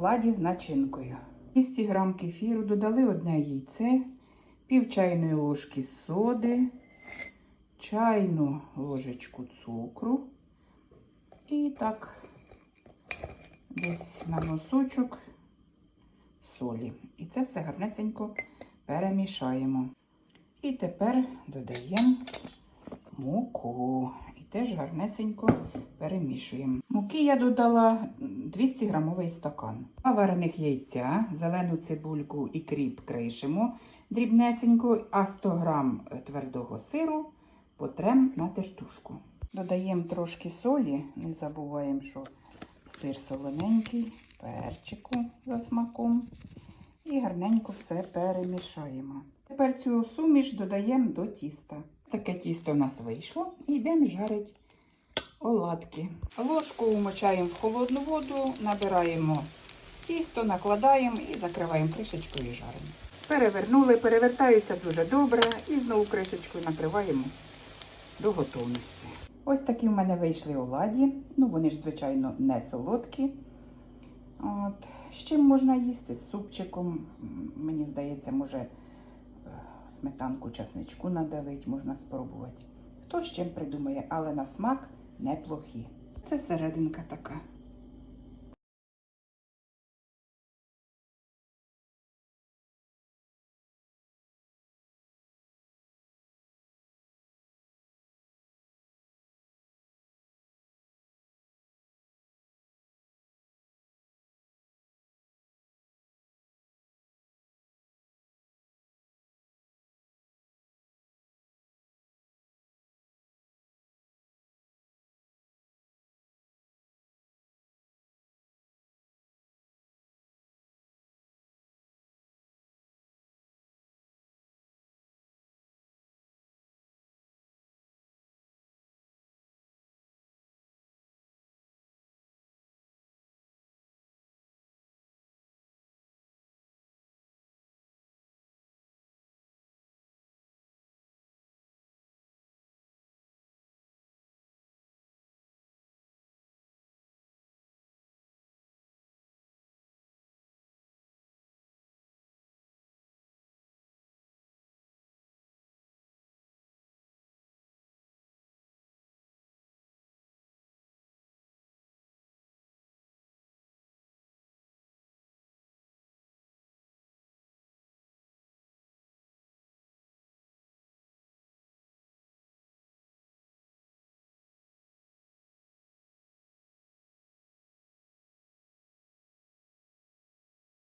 Ладі з начинкою. 200 грам кефіру додали одне яйце, пів чайної ложки соди, чайну ложечку цукру. І так, десь на носочок солі. І це все гарнесенько перемішаємо. І тепер додаємо муку. І теж гарнесенько перемішуємо. Муки я додала 200 грамовий стакан. А варених яйця, зелену цибульку і кріп кришимо дрібнесенько, а 100 грам твердого сиру потрем на тертушку. Додаємо трошки солі, не забуваємо, що сир солоненький, перчику за смаком. І гарненько все перемішаємо. Тепер цю суміш додаємо до тіста. Таке тісто в нас вийшло. І йдемо жарити оладки. Ложку вмочаємо в холодну воду, набираємо тісто, накладаємо і закриваємо кришечкою і жаримо. Перевернули, перевертаються дуже добре і знову кришечкою накриваємо до готовності. Ось такі в мене вийшли оладі. Ну, вони ж, звичайно, не солодкі. От. З чим можна їсти? З супчиком. Мені здається, може е, сметанку часничку надавити, можна спробувати. Хто з чим придумає, але на смак неплохі. Це серединка така.